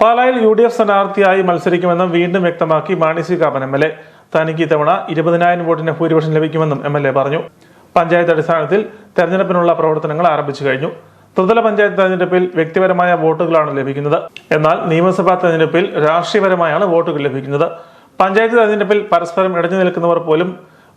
പാലായിൽ U D F സ്ഥാനാർത്ഥിയായി മത്സരിക്കുമെന്നും വീണ്ടും വ്യക്തമാക്കി Mani C Kappan M L A. തനിക്ക് ഇത്തവണ ഇരുപതിനായിരം വോട്ടിന് ഭൂരിപക്ഷം ലഭിക്കുമെന്നും എം എൽ എ പറഞ്ഞു. പഞ്ചായത്ത് അടിസ്ഥാനത്തിൽ തെരഞ്ഞെടുപ്പിനുള്ള പ്രവർത്തനങ്ങൾ ആരംഭിച്ചു കഴിഞ്ഞു. ത്രിതല പഞ്ചായത്ത് തെരഞ്ഞെടുപ്പിൽ വ്യക്തിപരമായ വോട്ടുകളാണ് ലഭിക്കുന്നത്. എന്നാൽ നിയമസഭാ തെരഞ്ഞെടുപ്പിൽ രാഷ്ട്രീയപരമായാണ് വോട്ടുകൾ ലഭിക്കുന്നത്. പഞ്ചായത്ത് തെരഞ്ഞെടുപ്പിൽ പരസ്പരം ഇടഞ്ഞു നിൽക്കുന്നവർ പോലും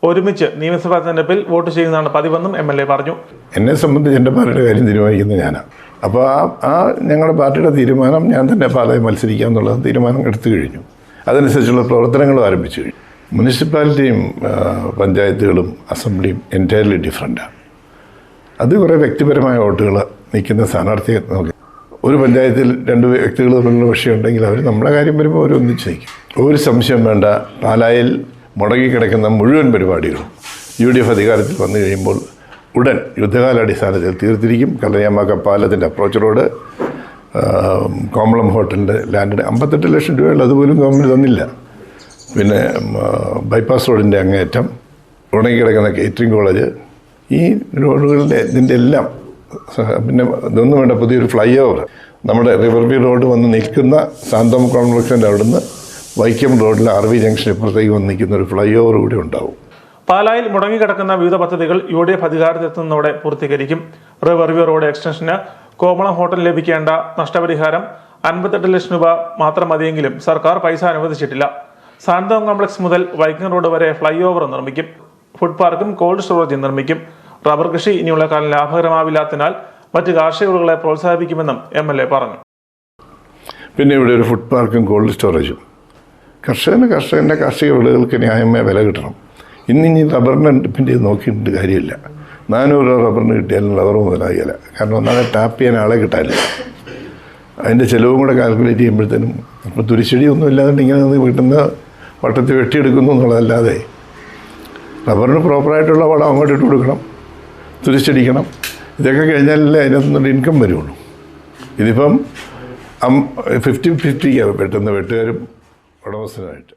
ഒരുമിച്ച് നിയമസഭാ തെരഞ്ഞെടുപ്പിൽ വോട്ട് ചെയ്യുന്നതാണ് പതിവെന്നും എം എൽ എ പറഞ്ഞു. എന്നെ സംബന്ധിച്ച് എന്റെ പാർട്ടിയുടെ കാര്യം തീരുമാനിക്കുന്നത് ഞാനാണ് അപ്പോൾ ആ ആ ഞങ്ങളുടെ പാർട്ടിയുടെ തീരുമാനം ഞാൻ തന്നെ പാലായി മത്സരിക്കാം എന്നുള്ള തീരുമാനം എടുത്തു കഴിഞ്ഞു. അതനുസരിച്ചുള്ള പ്രവർത്തനങ്ങൾ ആരംഭിച്ചു കഴിഞ്ഞു. മുനിസിപ്പാലിറ്റിയും പഞ്ചായത്തുകളും അസംബ്ലിയും എന്റയർലി ഡിഫറെന്റാണ് അത് കുറേ വ്യക്തിപരമായ വോട്ടുകൾ നിൽക്കുന്ന സ്ഥാനാർത്ഥിയെ നോക്കി. ഒരു പഞ്ചായത്തിൽ രണ്ട് വ്യക്തികൾ തമ്മിലുള്ള വിഷയമുണ്ടെങ്കിൽ അവർ നമ്മളെ കാര്യം വരുമ്പോൾ അവർ ഒന്നിച്ച് നിൽക്കും. ഒരു സംശയം വേണ്ട. പാലായിൽ മുടങ്ങിക്കിടക്കുന്ന മുഴുവൻ പരിപാടികളും യു ഡി എഫ് അധികാരത്തിൽ വന്നു കഴിയുമ്പോൾ ഉടൻ യുദ്ധകാലാടിസ്ഥാനത്തിൽ തീർത്തിരിക്കും. കല്ലയ്യമ്മ പാലത്തിന്റെ അപ്രോച്ച് റോഡ് കോമളം ഹോട്ടലിന്റെ ലാൻഡിന് അമ്പത്തെട്ട് ലക്ഷം രൂപയുള്ള അതുപോലും ഗവൺമെന്റ് തന്നില്ല. പിന്നെ ബൈപ്പാസ് റോഡിന്റെ അങ്ങേയറ്റം ഉണങ്ങിക്കിടക്കുന്ന കേറ്ററിംഗ് കോളേജ് ഈ റോഡുകളുടെ ഇതിന്റെ എല്ലാം പിന്നെ ഇതൊന്നും വേണ്ട പുതിയൊരു ഫ്ലൈ ഓവർ നമ്മുടെ റിവർ വ്യൂ റോഡ് വന്ന് നിൽക്കുന്ന സാന്തോം കോംപ്ലക്സിന്റെ അവിടുന്ന് വൈക്കം റോഡിൽ ആർ വി ജംഗ്ഷൻ ഇപ്പുറത്തേക്ക് വന്ന് നിൽക്കുന്ന ഒരു ഫ്ലൈ ഓവർ കൂടി ഉണ്ടാവും. പാലായിൽ മുടങ്ങിക്കിടക്കുന്ന വിവിധ പദ്ധതികൾ യു ഡി എഫ് അധികാരത്തിലെത്തുന്നതോടെ പൂർത്തീകരിക്കും. റിവർ വ്യൂ റോഡ് എക്സ്റ്റൻഷന് കോമളം ഹോട്ടൽ ലഭിക്കേണ്ട നഷ്ടപരിഹാരം അൻപത്തെട്ട് ലക്ഷം രൂപ മാത്രം മതിയെങ്കിലും സർക്കാർ പൈസ അനുവദിച്ചിട്ടില്ല. സാന്തോം കോംപ്ലക്സ് മുതൽ വൈക്കം റോഡ് വരെ ഫ്ലൈ ഓവർ നിർമ്മിക്കും. ഫുഡ് പാർക്കും കോൾഡ് സ്റ്റോറേജും നിർമ്മിക്കും. റബ്ബർ കൃഷി ഇനിയുള്ള കാലം ലാഭകരമാവില്ലാത്തതിനാൽ മറ്റ് കാർഷിക വിളകളെ പ്രോത്സാഹിപ്പിക്കുമെന്നും എം എൽ എ പറഞ്ഞു. പിന്നെ ഇവിടെ ഒരു ഫുഡ് പാർക്കും കോൾഡ് സ്റ്റോറേജും. കർഷകന് കർഷകന്റെ കാർഷിക വിളകൾക്ക് ന്യായമായ വില കിട്ടണം. ഇന്നിനി റബ്ബറിനെ ഡിപ്പെൻഡ് ചെയ്ത് നോക്കിയിട്ട് കാര്യമില്ല. നാനൂറ് രൂപ റബ്ബറിന് കിട്ടിയാലും റബ്ബർ മുതലാകില്ല കാരണം ഒന്നാമത് ടാപ്പ് ചെയ്യാൻ ആളെ കിട്ടാനില്ല. അതിന്റെ ചിലവും കൂടെ കാൽക്കുലേറ്റ് ചെയ്യുമ്പോഴത്തേനും അപ്പോൾ തുരിശ്ശടി ഒന്നും ഇല്ലാതെ ഇങ്ങനെ നിന്ന് കിട്ടുന്ന വട്ടത്തിൽ വെട്ടിയെടുക്കുന്നു എന്നുള്ളതല്ലാതെ റബ്ബറിന് പ്രോപ്പറായിട്ടുള്ള വളം അങ്ങോട്ട് ഇട്ട് കൊടുക്കണം തുരിശ്ശടിക്കണം ഇതൊക്കെ കഴിഞ്ഞാലല്ലേ അതിനകത്തുനിന്നൊരു ഇൻകം വരുള്ളൂ. ഇതിപ്പം ഫിഫ്റ്റി ഫിഫ്റ്റിക്കാണ് പെട്ടെന്ന് വെട്ടുകാരും ഉടമസ്ഥനായിട്ട്